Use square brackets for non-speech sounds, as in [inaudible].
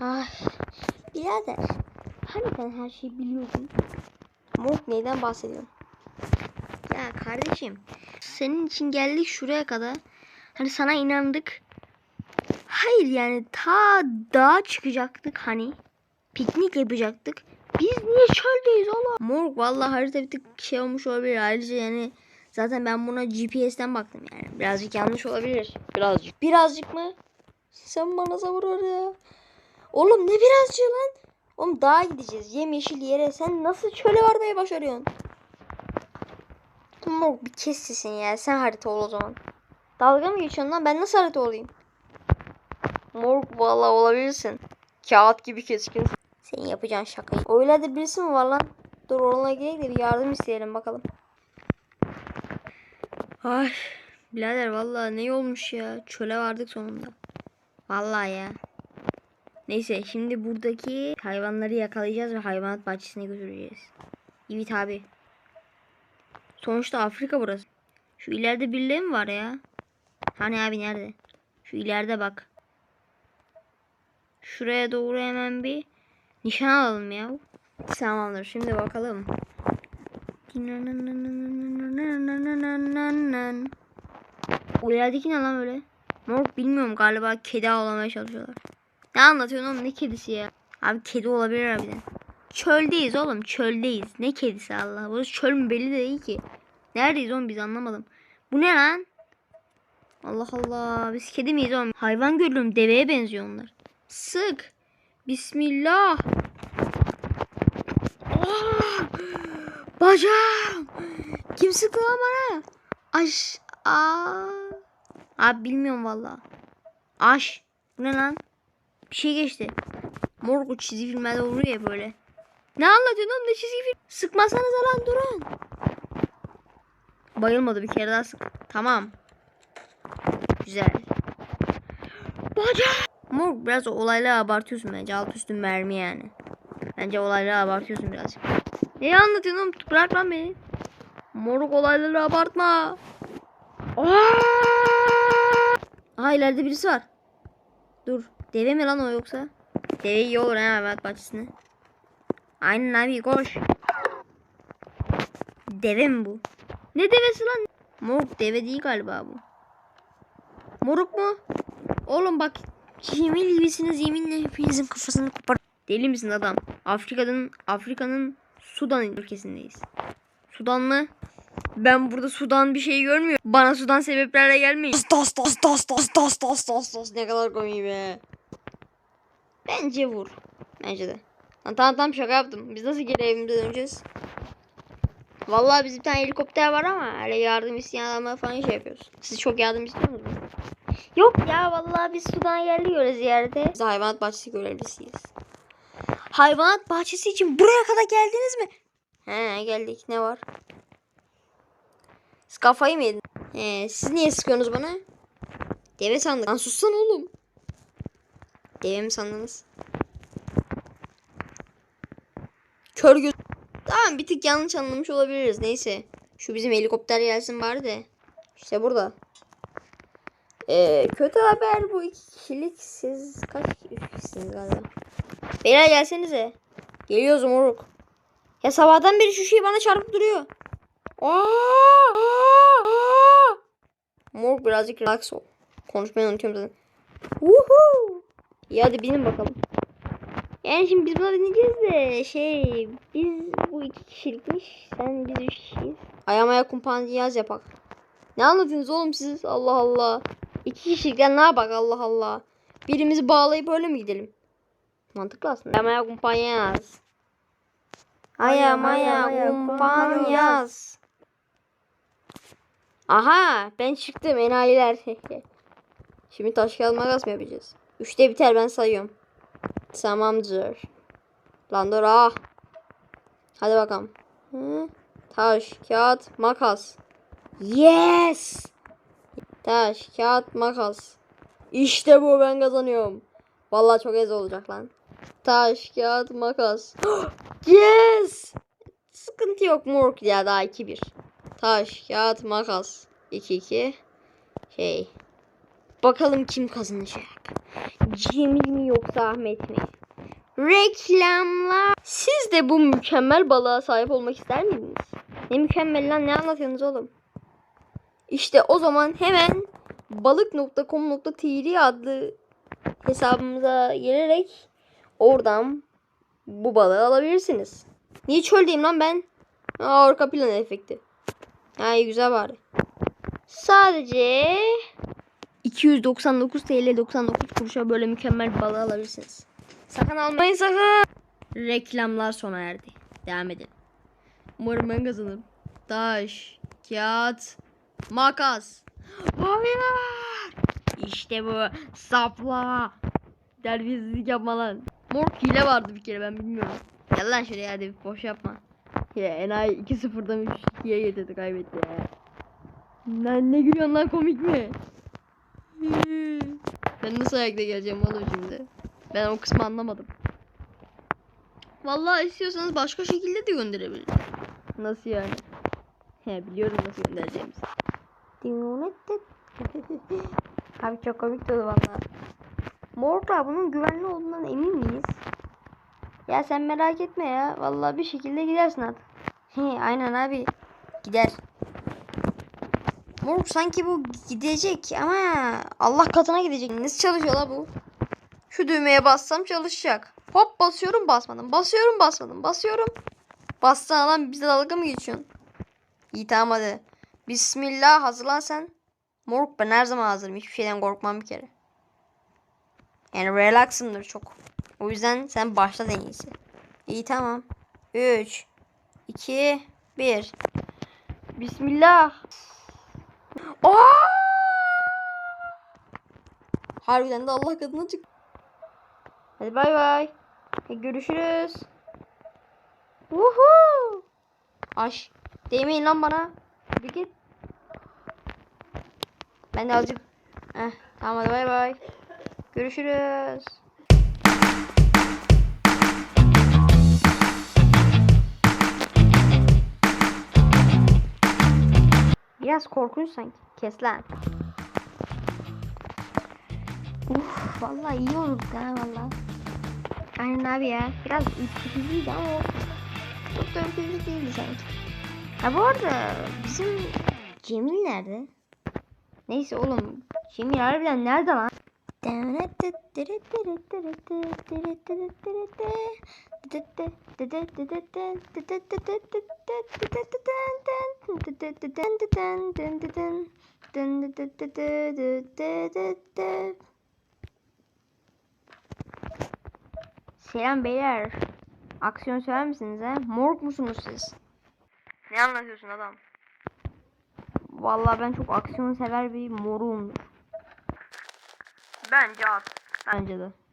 Ay birader. Hani sen her şeyi biliyordun? Moruk neyden bahsediyorsun? Ya kardeşim senin için geldik şuraya kadar. Hani sana inandık. Hayır yani ta dağa çıkacaktık hani. Piknik yapacaktık. Biz niye çöldeyiz oğlum? Moruk vallahi harita bir tık şey olmuş olabilir. Ayrıca yani zaten ben buna GPS'ten baktım yani. Birazcık yanlış olabilir. Birazcık. Birazcık mı? Sen bana sabır ver ya. Oğlum ne birazcık lan? Oğlum dağa gideceğiz. Yemyeşil yere. Sen nasıl çöle varmayı başarıyorsun? Moruk bir kes sesini ya. Sen harita ol o zaman. Dalga mı geçiyorsun lan? Ben nasıl harita olayım? Moruk vallahi olabilirsin. Kağıt gibi keskin. Senin yapacağın şakayı. Öyle birisi mi var lan? Dur ona gidelim de bir yardım isteyelim bakalım. Ay birader vallahi ne olmuş ya. Çöle vardık sonunda. Vallahi ya. Neyse şimdi buradaki hayvanları yakalayacağız ve hayvanat bahçesine götüreceğiz. Evet abi. Sonuçta Afrika burası. Şu ileride birileri mi var ya? Hani abi nerede? Şu ileride bak. Şuraya doğru hemen bir nişan alalım ya. Tamamdır. Şimdi bakalım. O ilerideki ne lan öyle? Moruk bilmiyorum galiba kedi avlamaya çalışıyorlar. Ne anlatıyorsun oğlum ne kedisi ya? Abi kedi olabilir harbiden. Çöldeyiz oğlum çöldeyiz. Ne kedisi Allah. Burası çöl mü belli de değil ki. Neredeyiz oğlum biz anlamadım. Bu ne lan? Allah Allah. Biz kedi miyiz oğlum? Hayvan görüyorum. Deveye benziyor onlar. Sık. Bismillah. Aa! Bacağım. Kim sıktı lan bana? Aş. Aa. Abi bilmiyorum valla. Aş. Bu ne lan? Bir şey geçti. Morgu çizgi filmlerde olur ya böyle. Ne anlatıyorsun oğlum ne çizgi film? Sıkmasanız lan durun. Bayılmadı bir kere daha sık. Tamam. Güzel. Bacak. Morg biraz olayları abartıyorsun bence. Alt üstü mermi yani. Bence olayları abartıyorsun birazcık. Ne anlatıyorsun oğlum? Bırak lan beni. Moruk olayları abartma. Aa! Aha ileride birisi var. Dur. Deve mi lan o yoksa? Deve iyi olur ha hayvanat bahçesine. Aynen abi koş. Deve mi bu? Ne devesi lan? Moruk deve değil galiba bu. Moruk mu? Oğlum bak yemin gibisiniz yeminle hepinizin kafasını kopar. Deli misin adam? Afrika'nın Afrika'nın Sudan ülkesindeyiz. Sudan mı? Ben burada Sudan bir şey görmüyorum. Bana Sudan sebeplerle gelmeyin. Dos dos dos dos dos dos dos dos ne kadar komik be. Bence vur. Bence de. Lan tamam tamam şaka yaptım. Biz nasıl geri evimize döneceğiz? Vallahi bizim bir tane helikopter var ama öyle yardım isteyen adamlar falan şey yapıyoruz. Siz çok yardım istiyor musunuz? Yok ya vallahi biz Sudan yerliyoruz ziyarete. Biz hayvanat bahçesi görevlisiyiz. Hayvanat bahçesi için buraya kadar geldiniz mi? He geldik. Ne var? Siz kafayı mı yedin? He, siz niye sıkıyorsunuz bana? Deve sandık. Lan sussana oğlum. Deve mi sandınız? Kör göz. Tamam bir tık yanlış anlamış olabiliriz. Neyse. Şu bizim helikopter gelsin bari de. İşte burada. Ee, kötü haber bu iki kişilik. Siz kaç kişisiniz galiba? Beyler gelsenize. Geliyoruz moruk. Ya sabahtan beri şu şey bana çarpıp duruyor. Aa. Moruk birazcık relax ol. Konuşmayı unutuyorum zaten. Woohoo. İyi hadi binin bakalım. Yani şimdi biz buna bineceğiz de şey biz bu iki kişilikmiş. Sen biz üç kişiyiz. Ayağımaya kumpan yaz yapak. Ne anlatıyorsunuz oğlum siz? Allah Allah. İki kişilikten ne yapak Allah Allah. Birimizi bağlayıp öyle mi gidelim? Mantıklı aslında. Ayağımaya kumpan yaz. Ayağımaya kumpan yaz. Aha ben çıktım enayiler. [laughs] Şimdi taş kağıt makas mı yapacağız? Üçte biter ben sayıyorum. Tamamdır. Lan ah. Hadi bakalım. Hı? Taş, kağıt, makas. Yes. Taş, kağıt, makas. İşte bu ben kazanıyorum. Vallahi çok ez olacak lan. Taş, kağıt, makas. [gasps] yes. Sıkıntı yok moruk ya daha 2-1. Taş, kağıt, makas. 2-2. Şey. Bakalım kim kazanacak? Cemil mi yoksa Ahmet mi? Reklamlar. Siz de bu mükemmel balığa sahip olmak ister miydiniz? Ne mükemmel lan ne anlatıyorsunuz oğlum? İşte o zaman hemen balık.com.tr adlı hesabımıza gelerek oradan bu balığı alabilirsiniz. Niye çöldeyim lan ben? Aa, arka plan efekti. Ay güzel bari. Sadece 299 TL 99 kuruşa böyle mükemmel balığı alabilirsiniz. Sakın almayın sakın. Reklamlar sona erdi. Devam edelim. Umarım ben kazanırım. Taş, kağıt, makas. Hayır. İşte bu. Sapla. Terbiyesizlik yapma lan. Mor hile vardı bir kere ben bilmiyorum. Gel lan şuraya hadi boş yapma. Ya enayi 2-0'dan 3-2'ye getirdi kaybetti ya. Lan ne gülüyorsun lan komik mi? Ayakta geleceğim oğlum şimdi? Ben o kısmı anlamadım. Vallahi istiyorsanız başka şekilde de gönderebilirim. Nasıl yani? He biliyorum nasıl göndereceğimizi. [laughs] Abi çok komik oldu valla. Morgla bunun güvenli olduğundan emin miyiz? Ya sen merak etme ya. Vallahi bir şekilde gidersin artık. [laughs] He aynen abi. Gider. Morg sanki bu gidecek ama Allah katına gidecek. Nasıl çalışıyor la bu? Şu düğmeye bassam çalışacak. Hop basıyorum basmadım. Basıyorum basmadım. Basıyorum. Bassana lan bize dalga mı geçiyorsun? İyi tamam hadi. Bismillah hazırlan sen. Morg ben her zaman hazırım. Hiçbir şeyden korkmam bir kere. Yani relaxımdır çok. O yüzden sen başla en iyisi. İyi tamam. 3 2 1 Bismillah. Aa! Harbiden de Allah kadına çık. Hadi bay bay. E, Görüşürüz. Woohoo! Aş. Değmeyin lan bana. Bir git. Ben de azıcık. Eh, tamam hadi bay bay. Görüşürüz. Biraz korkunç sanki. Kes lan. Uf, vallahi iyi oldu ha vallahi. Aynen abi ya. Biraz ürkütücüydü ama o çok da ürkütücü değildi sanki. Ha bu arada bizim Cemil nerede? Neyse oğlum. Cemil harbiden nerede lan? Selam beyler. Aksiyon sever misiniz he? Morg musunuz siz? Ne anlatıyorsun adam? Vallahi ben çok aksiyon sever bir moruğumdur. Bence at. Bence de.